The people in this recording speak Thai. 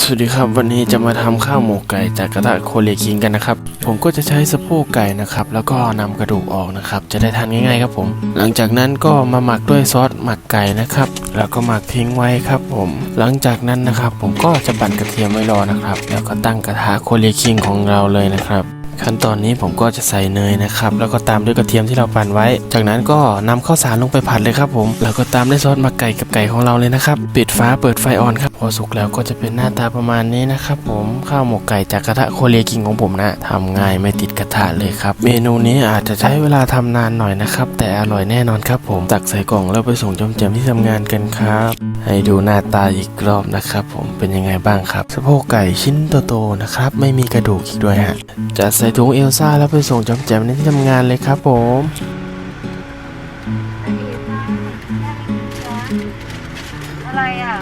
สวัสดีครับวันนี้จะมาทำข้าวหมกไก่จากกระทะโคเลคิงกันนะครับ ผมก็จะใช้สะโพกไก่นะครับ แล้วก็นำกระดูกออกนะครับ จะได้ทานง่ายๆครับผม หลังจากนั้นก็มาหมักด้วยซอสหมักไก่นะครับ แล้วก็หมักทิ้งไว้ครับ ผม หลังจากนั้นนะครับ ผมก็จะบั่นกระเทียมไว้รอนะครับ แล้วก็ตั้งกระทะโคเลคิงของเราเลยนะครับ ขั้นตอนนี้ผมก็จะใส่เนยนะครับ แล้วก็ตามด้วยกระเทียมที่เราปั่นไว้ จากนั้นก็นำข้าวสารลงไปผัดเลยครับผม แล้วก็ตามด้วยซอสมักไก่กับไก่ของเราเลยนะครับปิดฟ้าเปิดไฟอ่อนครับพอสุกแล้วก็จะเป็นหน้าตาประมาณนี้นะครับผมข้าวหมกไก่จากกระทะโคเรียกิงของผมนะทำง่ายไม่ติดกระทะเลยครับ เมนูนี้อาจจะใช้เวลาทำนานหน่อยนะครับแต่อร่อยแน่นอนครับผมตักใส่กล่องแล้วไปส่งจอมแจมที่ทำงานกันครับ ให้ดูหน้าตาอีกรอบนะครับ ผมเป็นยังไงบ้างครับสะโพกไก่ชิ้นโตๆนะครับ ไม่มีกระดูกอีกด้วยฮะจะใส่ถุงเอลซ่าแล้วไปส่งจอมแจมในที่ทำงานเลยครับผมอะไรอะ